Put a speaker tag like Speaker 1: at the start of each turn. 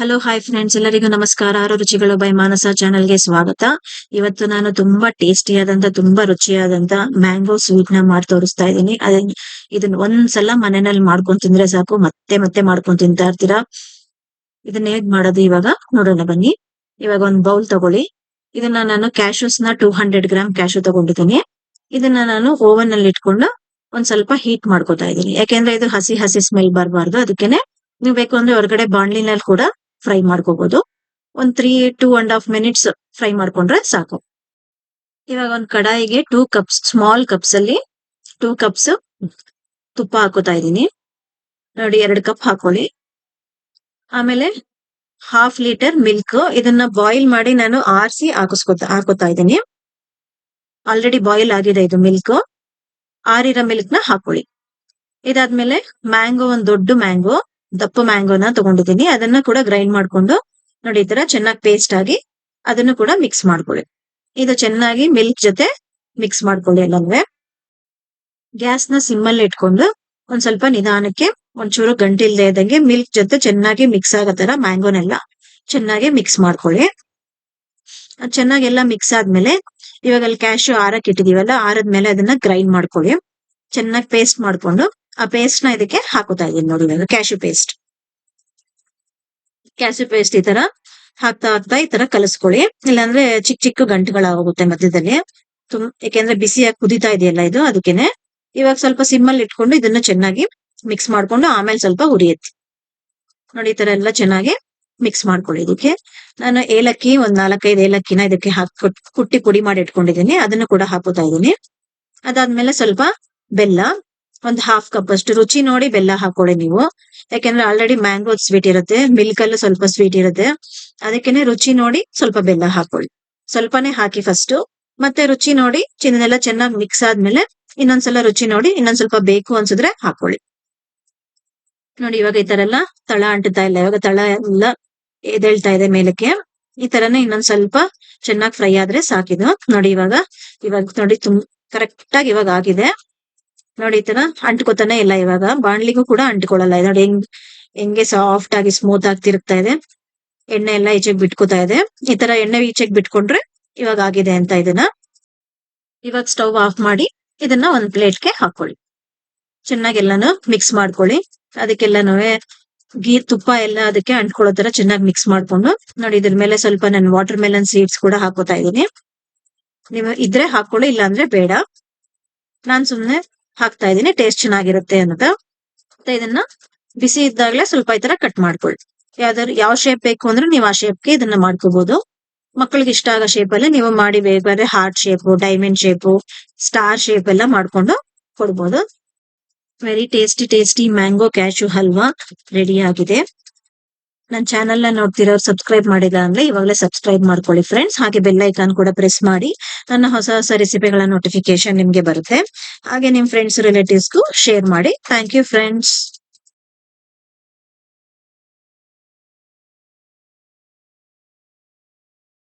Speaker 1: Hello hi friends ಎಲ್ಲರಿಗೂ ನಮಸ್ಕಾರ. ಆರು ರುಚಿಗಳು ಬೈ ಮಾನಸ ಚಾನೆಲ್ಗೆ ಸ್ವಾಗತ. ಇವತ್ತು ನಾನು ತುಂಬಾ ಟೇಸ್ಟಿ ಆದಂತ, ತುಂಬಾ ರುಚಿಯಾದಂತ ಮ್ಯಾಂಗೋ ಸ್ವೀಟ್ನ ಮಾಡಿ ತೋರಿಸ್ತಾ ಇದ್ದೀನಿ. ಅದೇ, ಇದನ್ನ ಒಂದ್ಸಲ ಮನೆಯಲ್ಲಿ ಮಾಡ್ಕೊಂಡ್ ತಿಂದ್ರೆ ಸಾಕು. ಮತ್ತೆ ಮತ್ತೆ ಮಾಡ್ಕೊಂಡ್ ತಿಂತಾ ಇರ್ತೀರಾ? ಇದನ್ನ ಹೇಗ್ ಮಾಡೋದು ಇವಾಗ? ನೋಡೋಣ ಬನ್ನಿ. ಇವಾಗ ಒಂದ್ ಬೌಲ್ ತಗೊಳ್ಳಿ. ಇದನ್ನ ನಾನು ಕ್ಯಾಶೂಸ್ನ ಟೂ ಹಂಡ್ರೆಡ್ ಗ್ರಾಮ್ ಕ್ಯಾಶು ತಗೊಂಡಿದ್ದೀನಿ. ಇದನ್ನ ನಾನು ಓವನ್ ಅಲ್ಲಿ ಇಟ್ಕೊಂಡು ಒಂದ್ ಸ್ವಲ್ಪ ಹೀಟ್ ಮಾಡ್ಕೊತಾ ಇದ್ದೀನಿ. ಯಾಕೆಂದ್ರೆ ಇದು ಹಸಿ ಹಸಿ ಸ್ಮೆಲ್ ಬರಬಾರ್ದು. ಅದಕ್ಕೇನೆ ನೀವು ಬೇಕು ಅಂದ್ರೆ ಹೊರಗಡೆ ಬಾಂಡ್ಲಿನಲ್ಲಿ ಕೂಡ ಫ್ರೈ ಮಾಡ್ಕೋಬಹುದು ಒಂದ್ three two and half minutes fry ಮಾಡ್ಕೊಂಡ್ರೆ ಸಾಕು. ಇವಾಗ ಒಂದ್ ಕಡಾಯಿಗೆ ಟೂ ಕಪ್ಸ್ ಸ್ಮಾಲ್ ಕಪ್ಸ್ ಅಲ್ಲಿ ಟೂ ಕಪ್ಸ್ ತುಪ್ಪ ಹಾಕೋತಾ ಇದ್ದೀನಿ. ನೋಡಿ, ಎರಡು ಕಪ್ ಹಾಕೊಳ್ಳಿ. ಆಮೇಲೆ ಹಾಫ್ ಲೀಟರ್ ಮಿಲ್ಕ್ ಇದನ್ನ ಬಾಯ್ಲ್ ಮಾಡಿ ನಾನು ಆರಿಸಿ ಹಾಕಿಸ್ಕೊತಾ, ಹಾಕೋತಾ ಇದ್ದೀನಿ. ಆಲ್ರೆಡಿ ಬಾಯ್ಲ್ ಆಗಿದೆ ಇದು ಮಿಲ್ಕ್ ಆರಿರೋ ಮಿಲ್ಕ್ನ ಹಾಕೊಳ್ಳಿ. ಇದಾದ್ಮೇಲೆ ಮ್ಯಾಂಗೋ ಒಂದ್ ದೊಡ್ಡ ಮ್ಯಾಂಗೋ ದಪ್ಪ ಮ್ಯಾಂಗೋನ ತಗೊಂಡಿದ್ದೀನಿ. ಅದನ್ನ ಕೂಡ ಗ್ರೈಂಡ್ ಮಾಡ್ಕೊಂಡು ನೋಡಿ ಈ ತರ ಚೆನ್ನಾಗಿ ಪೇಸ್ಟ್ ಆಗಿ ಅದನ್ನು ಕೂಡ ಮಿಕ್ಸ್ ಮಾಡ್ಕೊಳ್ಳಿ. ಇದು ಚೆನ್ನಾಗಿ ಮಿಲ್ಕ್ ಜೊತೆ ಮಿಕ್ಸ್ ಮಾಡ್ಕೊಳ್ಳಿ ಎಲ್ಲಂದ್ರೆ ಗ್ಯಾಸ್ನ ಸಿಮ್ಮಲ್ಲಿ ಇಟ್ಕೊಂಡು ಒಂದ್ ಸ್ವಲ್ಪ ನಿಧಾನಕ್ಕೆ ಒಂಚೂರು ಗಂಟಿಲ್ದೆ ಇದ್ದಂಗೆ ಮಿಲ್ಕ್ ಜೊತೆ ಚೆನ್ನಾಗಿ ಮಿಕ್ಸ್ ಆಗೋ ತರ ಮ್ಯಾಂಗೋನೆಲ್ಲ ಚೆನ್ನಾಗಿ ಮಿಕ್ಸ್ ಮಾಡ್ಕೊಳ್ಳಿ. ಚೆನ್ನಾಗಿ ಎಲ್ಲ ಮಿಕ್ಸ್ ಆದ್ಮೇಲೆ ಇವಾಗ ಅಲ್ಲಿ ಕ್ಯಾಶು ಆರಕ್ ಇಟ್ಟಿದೀವಲ್ಲ ಆರದ್ಮೇಲೆ ಅದನ್ನ ಗ್ರೈಂಡ್ ಮಾಡ್ಕೊಳ್ಳಿ. ಚೆನ್ನಾಗಿ ಪೇಸ್ಟ್ ಮಾಡ್ಕೊಂಡು ಆ ಪೇಸ್ಟ್ನ ಇದಕ್ಕೆ ಹಾಕೋತಾ ಇದೀನಿ ನೋಡಿ ಇವಾಗ ಕ್ಯಾಶು ಪೇಸ್ಟ್ ಕ್ಯಾಶು ಪೇಸ್ಟ್ ಈ ತರ ಹಾಕ್ತಾ ಹಾಕ್ತಾ ಈ ತರ ಕಲಸ್ಕೊಳ್ಳಿ. ಇಲ್ಲಾಂದ್ರೆ ಚಿಕ್ಕ ಚಿಕ್ಕ ಗಂಟುಗಳಾಗೋಗುತ್ತೆ ಮಧ್ಯದಲ್ಲಿ. ತುಂಬ ಯಾಕೆಂದ್ರೆ ಬಿಸಿಯಾಗಿ ಕುದಿತಾ ಇದೆಯಲ್ಲ ಇದು, ಅದಕ್ಕೇನೆ ಇವಾಗ ಸ್ವಲ್ಪ ಸಿಮ್ಮಲ್ಲಿ ಇಟ್ಕೊಂಡು ಇದನ್ನ ಚೆನ್ನಾಗಿ ಮಿಕ್ಸ್ ಮಾಡ್ಕೊಂಡು ಆಮೇಲೆ ಸ್ವಲ್ಪ ಹುರಿಯತ್ತಿ. ನೋಡಿ ಈ ತರ ಎಲ್ಲ ಚೆನ್ನಾಗಿ ಮಿಕ್ಸ್ ಮಾಡ್ಕೊಳ್ಳಿ ಇದಕ್ಕೆ. ನಾನು ಏಲಕ್ಕಿ, ಒಂದ್ ನಾಲ್ಕೈದು ಏಲಕ್ಕಿನ ಇದಕ್ಕೆ ಹಾಕಿ ಕುಟ್ಟಿ ಪುಡಿ ಮಾಡಿ ಇಟ್ಕೊಂಡಿದ್ದೀನಿ. ಅದನ್ನು ಕೂಡ ಹಾಕೋತಾ ಇದ್ದೀನಿ. ಅದಾದ್ಮೇಲೆ ಸ್ವಲ್ಪ ಬೆಲ್ಲ ಒಂದ್ ಹಾಫ್ ಕಪ್ ಅಷ್ಟು ರುಚಿ ನೋಡಿ ಬೆಲ್ಲ ಹಾಕೊಳ್ಳಿ ನೀವು. ಯಾಕೆಂದ್ರೆ ಆಲ್ರೆಡಿ ಮ್ಯಾಂಗೋ ಸ್ವೀಟ್ ಇರುತ್ತೆ ಮಿಲ್ಕ್ ಅಲ್ಲೂ ಸ್ವಲ್ಪ ಸ್ವೀಟ್ ಇರುತ್ತೆ. ಅದಕ್ಕೇನೆ ರುಚಿ ನೋಡಿ ಸ್ವಲ್ಪ ಬೆಲ್ಲ ಹಾಕೊಳ್ಳಿ ಸ್ವಲ್ಪನೇ ಹಾಕಿ ಫಸ್ಟ್ ಮತ್ತೆ ರುಚಿ ನೋಡಿ ಚಿನ್ನೆಲ್ಲ ಚೆನ್ನಾಗಿ ಮಿಕ್ಸ್ ಆದ್ಮೇಲೆ ಇನ್ನೊಂದ್ಸಲ ರುಚಿ ನೋಡಿ ಇನ್ನೊಂದ್ ಸ್ವಲ್ಪ ಬೇಕು ಅನ್ಸಿದ್ರೆ ಹಾಕೊಳ್ಳಿ ನೋಡಿ ಇವಾಗ ಈ ತರ ಎಲ್ಲ ತಳ ಅಂಟುತ್ತಾ ಇಲ್ಲ, ಇವಾಗ ತಳ ಎಲ್ಲ ಎದೇಳ್ತಾ ಇದೆ ಮೇಲಕ್ಕೆ. ಈ ತರನೇ ಇನ್ನೊಂದ್ ಸ್ವಲ್ಪ ಚೆನ್ನಾಗಿ ಫ್ರೈ ಆದ್ರೆ ಸಾಕಿದು ನೋಡಿ ಇವಾಗ ಇವಾಗ ನೋಡಿ ತುಂಬ ಕರೆಕ್ಟ್ ಆಗಿ ಇವಾಗ ಆಗಿದೆ. ನೋಡಿ, ಈ ತರ ಅಂಟ್ಕೋತಾನೆ ಇಲ್ಲ ಇವಾಗ. ಬಾಣ್ಲಿಗೂ ಕೂಡ ಅಂಟ್ಕೊಳ್ಳಲ್ಲ ನೋಡಿ, ಹೆಂಗ್, ಹೆಂಗೆ ಸಾಫ್ಟ್ ಆಗಿ ಸ್ಮೂತ್ ಆಗಿ ತಿರುಗ್ತಾ ಇದೆ. ಎಣ್ಣೆ ಎಲ್ಲ ಈಚೆಗೆ ಬಿಟ್ಕೋತಾ ಇದೆ. ಈ ತರ ಎಣ್ಣೆ ಈಚೆಗೆ ಬಿಟ್ಕೊಂಡ್ರೆ ಇವಾಗ ಆಗಿದೆ ಅಂತ ಇದನ್ನ. ಇವಾಗ ಸ್ಟವ್ ಆಫ್ ಮಾಡಿ ಇದನ್ನ ಒಂದ್ ಪ್ಲೇಟ್ಗೆ ಹಾಕೊಳ್ಳಿ. ಚೆನ್ನಾಗೆಲ್ಲಾನು ಮಿಕ್ಸ್ ಮಾಡ್ಕೊಳ್ಳಿ. ಅದಕ್ಕೆಲ್ಲಾನು ಗೀ ತುಪ್ಪ ಎಲ್ಲ ಅದಕ್ಕೆ ಅಂಟ್ಕೊಳ್ಳೋ ತರ ಚೆನ್ನಾಗಿ ಮಿಕ್ಸ್ ಮಾಡ್ಕೊಂಡು, ನೋಡಿ, ಇದ್ರ ಮೇಲೆ ಸ್ವಲ್ಪ ನಾನು ವಾಟರ್ ಮೆಲನ್ ಸೀಡ್ಸ್ ಕೂಡ ಹಾಕೋತಾ ಇದ್ದೀನಿ. ನೀವು ಇದ್ರೆ ಹಾಕೊಳ್ಳಿ ಇಲ್ಲ ಅಂದ್ರೆ ಬೇಡ. ನಾನ್ ಸುಮ್ನೆ ಹಾಕ್ತಾ ಇದ್ದೀನಿ ಟೇಸ್ಟ್ ಚೆನ್ನಾಗಿರುತ್ತೆ ಅನ್ನೋದು. ಮತ್ತೆ ಇದನ್ನ ಬಿಸಿ ಇದ್ದಾಗಲೇ ಸ್ವಲ್ಪ ಈ ತರ ಕಟ್ ಮಾಡ್ಕೊಳ್ಳಿ. ಯಾವ್ದಾದ್ರು ಯಾವ ಶೇಪ್ ಬೇಕು ಅಂದ್ರೆ ನೀವು ಆ ಶೇಪ್ಗೆ ಇದನ್ನ ಮಾಡ್ಕೋಬಹುದು ಮಕ್ಕಳಿಗೆ ಇಷ್ಟ ಆಗೋ ಶೇಪ್ ಅಲ್ಲಿ ನೀವು ಮಾಡಿ ಬೇಕಾದ್ರೆ heart shape diamond shape star shape ಎಲ್ಲ ಮಾಡ್ಕೊಂಡು ಕೊಡ್ಬೋದು. Very tasty tasty mango cashew halwa ready ಆಗಿದೆ. ನನ್ನ ಚಾನೆಲ್ನ ನೋಡ್ತಿರೋರು ಸಬ್ಸ್ಕ್ರೈಬ್ ಮಾಡಿಲ್ಲ ಅಂದ್ರೆ ಇವಾಗಲೇ ಸಬ್ಸ್ಕ್ರೈಬ್ ಮಾಡ್ಕೊಳ್ಳಿ ಫ್ರೆಂಡ್ಸ್ ಹಾಗೆ ಬೆಲ್ ಐಕಾನ್ ಕೂಡ ಪ್ರೆಸ್ ಮಾಡಿ ನನ್ನ ಹೊಸ ಹೊಸ ರೆಸಿಪಿಗಳ ನೋಟಿಫಿಕೇಶನ್ ನಿಮ್ಗೆ ಬರುತ್ತೆ. ಹಾಗೆ ನಿಮ್ ಫ್ರೆಂಡ್ಸ್ ರಿಲೇಟಿವ್ಸ್ಗೂ ಶೇರ್ ಮಾಡಿ. Thank you friends